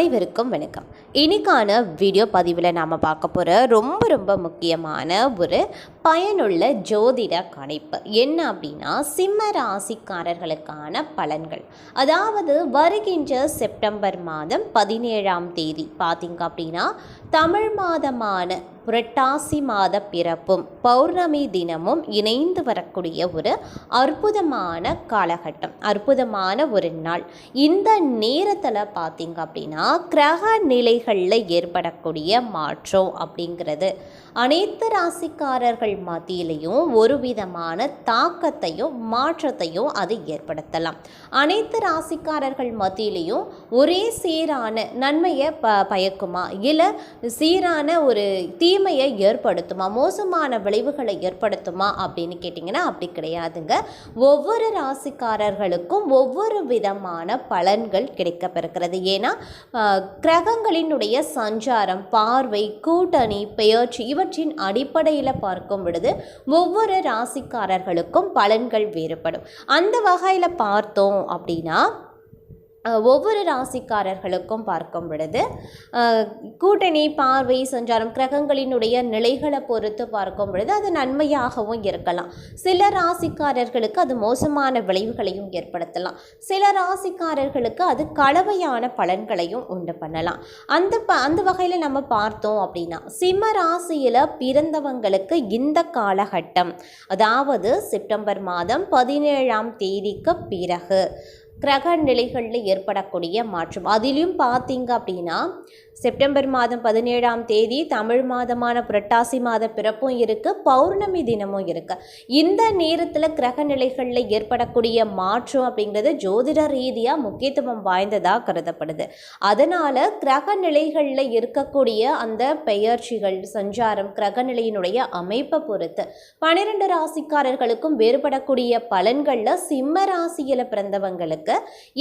அனைவருக்கும் வணக்கம். இன்றைக்கான வீடியோ பதிவில் நாம் பார்க்க போகிற ரொம்ப ரொம்ப முக்கியமான ஒரு பயனுள்ள ஜோதிட கணிப்பு. என்ன அப்படின்னா சிம்ம ராசிக்காரர்களுக்கான பலன்கள். அதாவது வருகின்ற செப்டம்பர் மாதம் பதினேழாம் தேதி. பார்த்திங்க அப்படின்னா தமிழ் மாதமான புரட்டாசி மாத பிறப்பும் பௌர்ணமி தினமும் இணைந்து வரக்கூடிய ஒரு அற்புதமான காலகட்டம் அற்புதமான ஒரு நாள். இந்த நேரத்தில் பார்த்திங்க அப்படின்னா கிரக நிலைகளில் ஏற்படக்கூடிய மாற்றம் அப்படிங்கிறது. அனைத்து ராசிக்காரர்கள் மத்தியிலையும் ஒரு விதமான தாக்கத்தையும் மாற்றத்தையும் அது ஏற்படுத்தலாம். அனைத்து ராசிக்காரர்கள் மத்தியிலையும் ஒரே சீரான நன்மையை ப பயக்குமா? இல்லை சீரான ஒரு தீமையை ஏற்படுத்துமா? மோசமான விளைவுகளை ஏற்படுத்துமா? அப்படின்னு கேட்டிங்கன்னா அப்படி கிடையாதுங்க. ஒவ்வொரு ராசிக்காரர்களுக்கும் ஒவ்வொரு விதமான பலன்கள் கிடைக்கப்பெறுகிறது. ஏன்னா கிரகங்களினுடைய சஞ்சாரம் பார்வை கூட்டணி பெயர்ச்சி இவற்றின் அடிப்படையில் பார்க்கும் பொழுது ஒவ்வொரு ராசிக்காரர்களுக்கும் பலன்கள் வேறுபடும். அந்த வகையில் பார்த்தோம் அப்படின்னா ஒவ்வொரு ராசிக்காரர்களுக்கும் பார்க்கும் பொழுது கூட்டணி பார்வை சஞ்சாரம் கிரகங்களினுடைய நிலைகளை பொறுத்து பார்க்கும் பொழுது அது நன்மையாகவும் இருக்கலாம். சில ராசிக்காரர்களுக்கு அது மோசமான விளைவுகளையும் ஏற்படுத்தலாம். சில ராசிக்காரர்களுக்கு அது கலவையான பலன்களையும் உண்டு பண்ணலாம். அந்த ப அந்த வகையில் நம்ம பார்த்தோம் அப்படின்னா சிம்ம ராசியில் பிறந்தவங்களுக்கு இந்த காலகட்டம் அதாவது செப்டம்பர் மாதம் பதினேழாம் தேதிக்கு பிறகு கிரக நிலைகளில் ஏற்படக்கூடிய மாற்றம். அதிலும் பார்த்தீங்க அப்படின்னா செப்டம்பர் மாதம் பதினேழாம் தேதி தமிழ் மாதமான புரட்டாசி மாத பிறப்பும் இருக்குது பௌர்ணமி தினமும் இருக்குது இந்த நேரத்தில் கிரக நிலைகளில் ஏற்படக்கூடிய மாற்றம் அப்படிங்கிறது ஜோதிட ரீதியாக முக்கியத்துவம் வாய்ந்ததாக கருதப்படுது. அதனால் கிரக நிலைகளில் இருக்கக்கூடிய அந்த பெயர்ச்சிகள் சஞ்சாரம் கிரக நிலையினுடைய அமைப்பை பொறுத்து பன்னிரெண்டு ராசிக்காரர்களுக்கும் வேறுபடக்கூடிய பலன்களில் சிம்ம ராசியில் பிறந்தவங்களுக்கு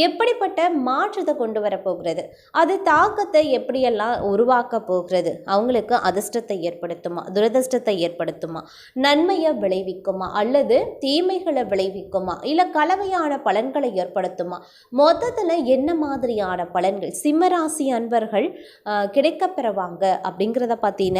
எப்படிப்பட்ட மாற்றத்தை கொண்டு வரப்போகிறது? அது தாக்கத்தை எப்படி எப்படியெல்லாம் உருவாக்க போகிறது. அவங்களுக்கு அதிர்ஷ்டத்தை ஏற்படுத்துமா? துரதிர்ஷ்டத்தை ஏற்படுத்துமா? நன்மையை விளைவிக்குமா? அல்லது தீமைகளை விளைவிக்குமா? இல்லை கலவையான பலன்களை ஏற்படுத்துமா? மொத்தத்தில் என்ன மாதிரியான பலன்கள்? சிம்மராசி அன்பர்கள் கிடைக்கப்பெறவாங்க பெறுவாங்க அப்படிங்கிறத பற்றின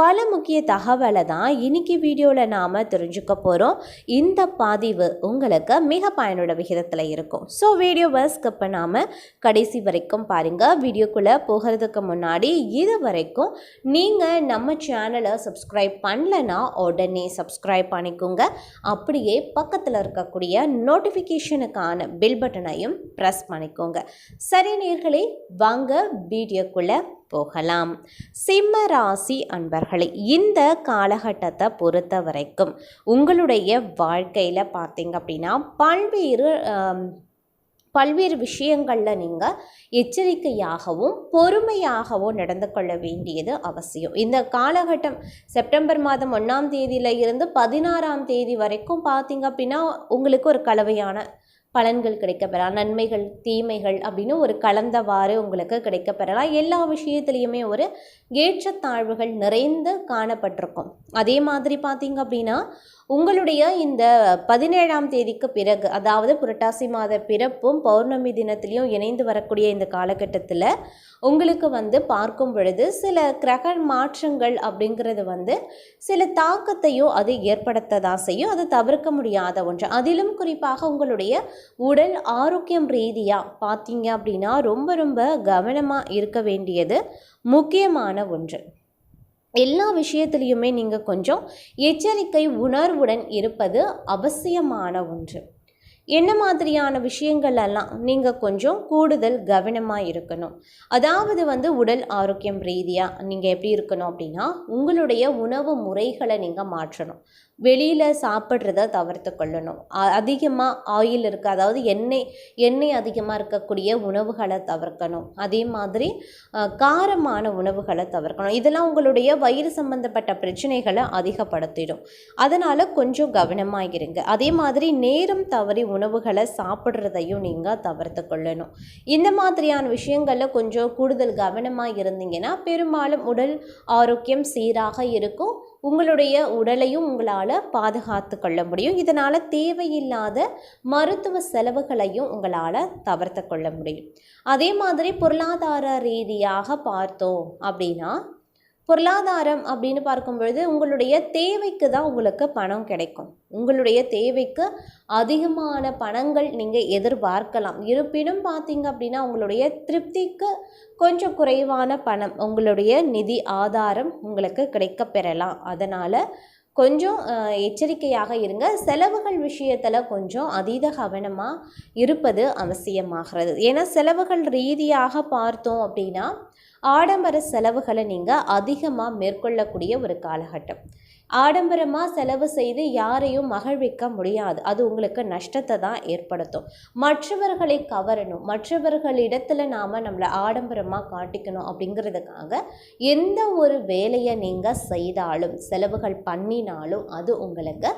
பல முக்கிய தகவலை தான் இன்னைக்கு வீடியோவில் நாம் தெரிஞ்சுக்க போகிறோம் இந்த பதிவு உங்களுக்கு மிக பயனுள்ள விகிதத்தில் இருக்கும். ஸோ வீடியோவை ஸ்கிப் பண்ணாமல் கடைசி வரைக்கும் பாருங்கள் வீடியோக்குள்ளே போகிறதுக்கு முன்னாடி இது வரைக்கும் நீங்கள் நம்ம சேனலை சப்ஸ்கிரைப் பண்ணலைன்னா உடனே சப்ஸ்கிரைப் பண்ணிக்கோங்க. அப்படியே பக்கத்தில் இருக்கக்கூடிய நோட்டிஃபிகேஷனுக்கான பில் பட்டனையும் ப்ரெஸ் பண்ணிக்கோங்க. சரி நேர்களே வாங்க வீடியோக்குள்ளே போகலாம். சிம்ம ராசி அன்பர்களே இந்த காலகட்டத்தை பொறுத்த வரைக்கும் உங்களுடைய வாழ்க்கையில் பார்த்தீங்க அப்படின்னா பல்வேறு பல்வேறு விஷயங்களில் நீங்கள் எச்சரிக்கையாகவும் பொறுமையாகவும் நடந்து கொள்ள வேண்டியது அவசியம். இந்த காலகட்டம் செப்டம்பர் மாதம் ஒன்றாம் தேதியில இருந்து பதினாறாம் தேதி வரைக்கும் பார்த்தீங்க அப்படின்னா உங்களுக்கு ஒரு கலவையான பலன்கள் கிடைக்கப்பெறலாம். நன்மைகள் தீமைகள் அப்படின்னு ஒரு கலந்தவாறு உங்களுக்கு கிடைக்கப்பெறலாம். எல்லா விஷயத்துலேயுமே ஒரு ஏற்றத்தாழ்வுகள் நிறைந்து காணப்பட்டிருக்கும். அதே மாதிரி பார்த்தீங்க அப்படின்னா உங்களுடைய இந்த பதினேழாம் தேதிக்கு பிறகு அதாவது புரட்டாசி மாத பிறப்பும் பௌர்ணமி தினத்திலையும் இணைந்து வரக்கூடிய இந்த காலகட்டத்தில் உங்களுக்கு வந்து பார்க்கும் பொழுது சில கிரக மாற்றங்கள் அப்படிங்கிறது வந்து சில தாக்கத்தையும் அது ஏற்படுத்ததா செய்யும். அது தவிர்க்க முடியாத ஒன்று. அதிலும் குறிப்பாக உங்களுடைய உடல் ஆரோக்கியம் ரீதியாக பார்த்தீங்க அப்படின்னா ரொம்ப ரொம்ப கவனமாக இருக்க வேண்டியது முக்கியமான ஒன்று. எல்லா விஷயத்துலேயுமே நீங்கள் கொஞ்சம் எச்சரிக்கை உணர்வுடன் இருப்பது அவசியமான ஒன்று. என்ன மாதிரியான விஷயங்கள் எல்லாம் நீங்கள் கொஞ்சம் கூடுதல் கவனமாக இருக்கணும்? அதாவது வந்து உடல் ஆரோக்கியம் ரீதியாக நீங்கள் எப்படி இருக்கணும் அப்படின்னா உங்களுடைய உணவு முறைகளை நீங்கள் மாற்றணும். வெளியில் சாப்பிட்றத தவிர்த்து கொள்ளணும். அதிகமாக ஆயில் இருக்க அதாவது எண்ணெய் எண்ணெய் அதிகமாக இருக்கக்கூடிய உணவுகளை தவிர்க்கணும். அதே மாதிரி காரமான உணவுகளை தவிர்க்கணும். இதெல்லாம் உங்களுடைய வயிறு சம்பந்தப்பட்ட பிரச்சனைகளை அதிகப்படுத்திடும். அதனால் கொஞ்சம் கவனமாக இருங்க. அதே மாதிரி நேரம் தவறி உணவுகளை சாப்பிட்றதையும் நீங்கள் தவிர்த்து கொள்ளணும். இந்த மாதிரியான விஷயங்களில் கொஞ்சம் கூடுதல் கவனமாக இருந்தீங்கன்னா பெரும்பாலும் உடல் ஆரோக்கியம் சீராக இருக்கும். உங்களுடைய உடலையும் உங்களால் பாதுகாத்து கொள்ள முடியும். இதனால் தேவையில்லாத மருத்துவ செலவுகளையும் உங்களால் தவிர்த்து கொள்ள முடியும். அதே மாதிரி பொருளாதார ரீதியாக பார்த்தோம் அப்படின்னா பொருளாதாரம் அப்படின்னு பார்க்கும் பொழுது உங்களுடைய தேவைக்கு தான் உங்களுக்கு பணம் கிடைக்கும். உங்களுடைய தேவைக்கு அதிகமான பணங்கள் நீங்கள் எதிர்பார்க்கலாம். இருப்பினும் பார்த்தீங்க அப்படின்னா உங்களுடைய திருப்திக்கு கொஞ்சம் குறைவான பணம் உங்களுடைய நிதி ஆதாரம் உங்களுக்கு கிடைக்க பெறலாம். அதனால் கொஞ்சம் எச்சரிக்கையாக இருங்க. செலவுகள் விஷயத்தில் கொஞ்சம் அதீத கவனமாக இருப்பது அவசியமாகிறது. ஏன்னா செலவுகள் ரீதியாக பார்த்தோம் அப்படின்னா ஆடம்பர செலவுகளை நீங்கள் அதிகமாக மேற்கொள்ளக்கூடிய ஒரு காலகட்டம். ஆடம்பரமாக செலவு செய்து யாரையும் மகிழ்விக்க முடியாது. அது உங்களுக்கு நஷ்டத்தை தான் ஏற்படுத்தும். மற்றவர்களை கவரணும். மற்றவர்களிடத்தில் நாம் நம்மளை ஆடம்பரமாக காட்டிக்கணும் அப்படிங்கிறதுக்காக எந்த ஒரு வேலையை நீங்கள் செய்தாலும் செலவுகள் பண்ணினாலும் அது உங்களுக்கு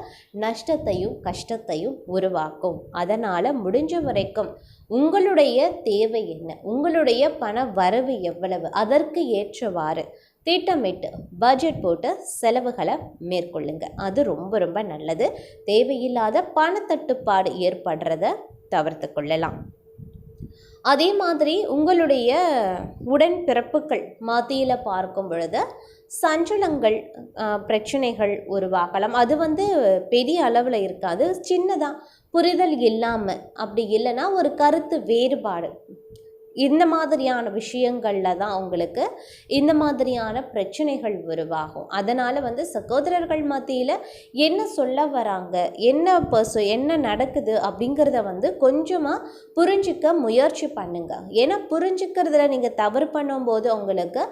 நஷ்டத்தையும் கஷ்டத்தையும் உருவாக்கும். அதனால் முடிஞ்ச வரைக்கும் உங்களுடைய தேவை என்ன? உங்களுடைய பண வரவு எவ்வளவு? அதற்கு ஏற்றவாறு திட்டமிட்டு பட்ஜெட் போட்டு செலவுகளை மேற்கொள்ளுங்க. அது ரொம்ப ரொம்ப நல்லது. தேவையில்லாத பணத்தட்டுப்பாடு ஏற்படுறத தவிர்த்து கொள்ளலாம். அதே மாதிரி உங்களுடைய உடன்பிறப்புகள் மத்தியில் பார்க்கும் பொழுது சஞ்சலங்கள் பிரச்சனைகள் உருவாகலாம். அது வந்து பெரிய அளவில் இருக்காது. சின்னதாக புரிதல் இல்லாமல் அப்படி இல்லைன்னா ஒரு கருத்து வேறுபாடு இந்த மாதிரியான விஷயங்களில் தான் அவங்களுக்கு இந்த மாதிரியான பிரச்சனைகள் உருவாகும். அதனால் வந்து சகோதரர்கள் மத்தியில் என்ன சொல்ல வராங்க என்ன பர்சு என்ன நடக்குது அப்படிங்கிறத வந்து கொஞ்சமாக புரிஞ்சிக்க முயற்சி பண்ணுங்கள் ஏன்னா புரிஞ்சுக்கிறதுல நீங்கள் தவறு பண்ணும்போது உங்களுக்கு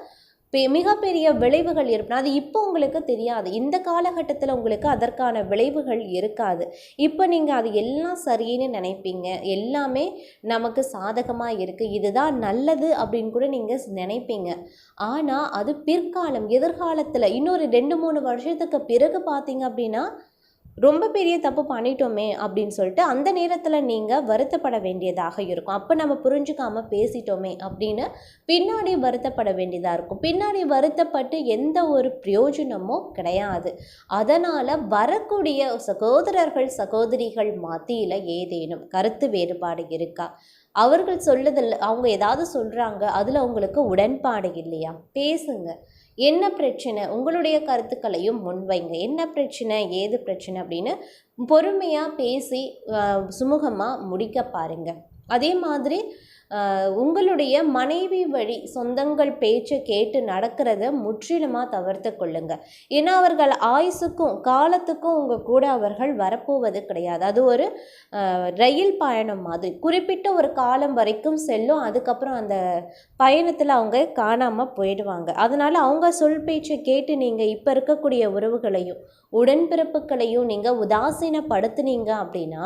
மிகப்பெரிய விளைவுகள் ஏற்படும். அது இப்போ உங்களுக்கு தெரியாது. இந்த காலகட்டத்தில் உங்களுக்கு அதற்கான விளைவுகள் இருக்காது. இப்போ நீங்கள் அது எல்லாம் சரின்னு நினைப்பீங்க. எல்லாமே நமக்கு சாதகமாக இருக்குது இதுதான் நல்லது அப்படின்னு கூட நீங்கள் நினைப்பீங்க. ஆனால் அது பிற்காலம் எதிர்காலத்தில் இன்னொரு ரெண்டு மூணு வருஷத்துக்கு பிறகு பார்த்தீங்க அப்படின்னா ரொம்ப பெரிய தப்பு பண்ணிட்டோமே அப்படின்னு சொல்லிட்டு அந்த நேரத்தில் நீங்கள் வருத்தப்பட வேண்டியதாக இருக்கும். அப்போ நம்ம புரிஞ்சுக்காம பேசிட்டோமே அப்படின்னு பின்னாடி வருத்தப்பட வேண்டியதாக இருக்கும். பின்னாடி வருத்தப்பட்டு எந்த ஒரு பிரயோஜனமும் கிடையாது. அதனால் வரக்கூடிய சகோதரர்கள் சகோதரிகள் மத்தியில் ஏதேனும் கருத்து வேறுபாடு இருக்கா? அவர்கள் சொல்லுதில் அவங்க ஏதாவது சொல்கிறாங்க அதில் அவங்களுக்கு உடன்பாடு இல்லையா? பேசுங்க. என்ன பிரச்சனை? உங்களுடைய கருத்துக்களையும் முன்வைங்க. என்ன பிரச்சனை? ஏது பிரச்சனை? அப்படின்னு பொறுமையாக பேசி சுமூகமாக முடிக்க பாருங்க. அதே மாதிரி உங்களுடைய மனைவி வழி சொந்தங்கள் பேச்சை கேட்டு நடக்கிறத முற்றிலுமாக தவிர்த்து கொள்ளுங்க. ஏன்னா அவர்கள் ஆயுசுக்கும் காலத்துக்கும் உங்கள் கூட அவர்கள் வரப்போவது கிடையாது. அது ஒரு ரயில் பயணம் மாதிரி. குறிப்பிட்ட ஒரு காலம் வரைக்கும் செல்லும் அதுக்கப்புறம் அந்த பயணத்தில் அவங்க காணாமல் போயிடுவாங்க. அதனால் அவங்க சொல் பேச்சை கேட்டு நீங்கள் இப்போ இருக்கக்கூடிய உறவுகளையும் உடன்பிறப்புகளையும் நீங்கள் உதாசீனப்படுத்துனீங்க அப்படின்னா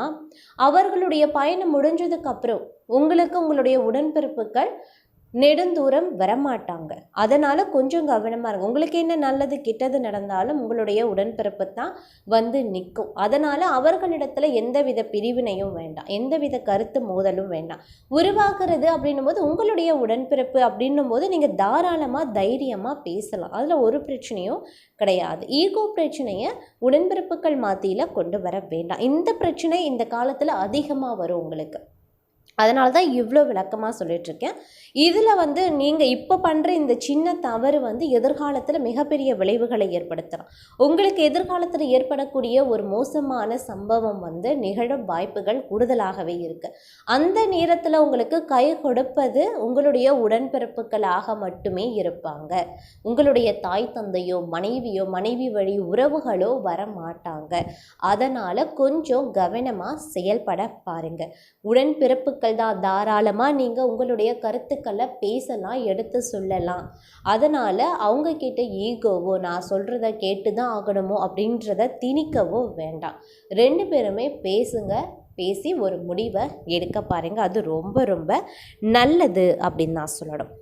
அவர்களுடைய பயணம் முடிஞ்சதுக்கப்புறம் உங்களுக்கு உங்களுடைய உடன்பிறப்புகள் நெடுந்தூரம் வரமாட்டாங்க. அதனால் கொஞ்சம் கவனமாக இருங்க. உங்களுக்கு என்ன நல்லது கெட்டது நடந்தாலும் உங்களுடைய உடன்பிறப்பு தான் வந்து நிற்கும் அதனால் அவர்களிடத்தில் எந்தவித பிரிவினையும் வேண்டாம். எந்தவித கருத்து மோதலும் வேண்டாம். உருவாக்குறது அப்படின்னும் போது உங்களுடைய உடன்பிறப்பு அப்படின்னும் போது நீங்கள் தாராளமாக தைரியமாக பேசலாம். அதில் ஒரு பிரச்சனையும் கிடையாது. ஈகோ பிரச்சனையை உடன்பிறப்புகள் மாத்தியில் கொண்டு வர வேண்டாம். இந்த பிரச்சனை இந்த காலத்தில் அதிகமாக வரும் உங்களுக்கு. அதனால தான் இவ்வளோ விளக்கமாக சொல்லிகிட்ருக்கேன் இதில் வந்து நீங்கள் இப்போ பண்ணுற இந்த சின்ன தவறு வந்து எதிர்காலத்தில் மிகப்பெரிய விளைவுகளை ஏற்படுத்தலாம். உங்களுக்கு எதிர்காலத்தில் ஏற்படக்கூடிய ஒரு மோசமான சம்பவம் வந்து நிகழும் வாய்ப்புகள் கூடுதலாகவே இருக்குது அந்த நேரத்தில் உங்களுக்கு கை கொடுப்பது உங்களுடைய உடன்பிறப்புகளாக மட்டுமே இருப்பாங்க. உங்களுடைய தாய் தந்தையோ மனைவியோ மனைவி வழி உறவுகளோ வர மாட்டாங்க அதனால் கொஞ்சம் கவனமாக செயல்பட பாருங்க. உடன்பிறப்புகள் தான் தாராளமாக நீங்கள் உங்களுடைய கருத்துக்களை பேசலாம் எடுத்து சொல்லலாம் அதனால் அவங்கக்கிட்ட ஈகோவோ நான் சொல்கிறத கேட்டு தான் ஆகணுமோ அப்படின்றத திணிக்கவோ வேண்டாம் ரெண்டு பேருமே பேசுங்க பேசி ஒரு முடிவை எடுக்க பாருங்க. அது ரொம்ப ரொம்ப நல்லது அப்படின்னு நான் சொல்லணும்.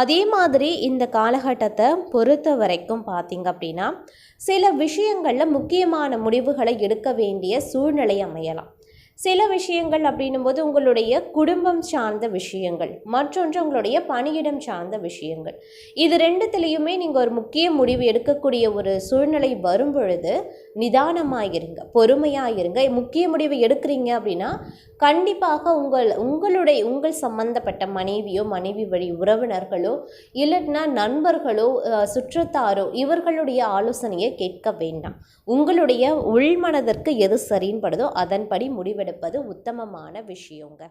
அதே மாதிரி இந்த காலகட்டத்தை பொறுத்த வரைக்கும் பார்த்தீங்க அப்படின்னா சில விஷயங்களில் முக்கியமான முடிவுகளை எடுக்க வேண்டிய சூழ்நிலை அமையலாம். சில விஷயங்கள் அப்படின்னும் போது உங்களுடைய குடும்பம் சார்ந்த விஷயங்கள் மற்றொன்று உங்களுடைய பணியிடம் சார்ந்த விஷயங்கள். இது ரெண்டுத்துலேயுமே நீங்கள் ஒரு முக்கிய முடிவு எடுக்கக்கூடிய ஒரு சூழ்நிலை வரும் பொழுது நிதானமாக இருங்க பொறுமையாக இருங்க முக்கிய முடிவு எடுக்கிறீங்க அப்படின்னா கண்டிப்பாக உங்கள் உங்களுடைய உங்கள் சம்பந்தப்பட்ட மனைவியோ மனைவி வழி உறவினர்களோ இல்லைன்னா நண்பர்களோ சுற்றத்தாரோ இவர்களுடைய ஆலோசனையை கேட்க வேண்டாம். உங்களுடைய உள்மனதிற்கு எது சரின்னுபடுதோ அதன்படி முடிவெடுப்பது உத்தமமான விஷயங்க.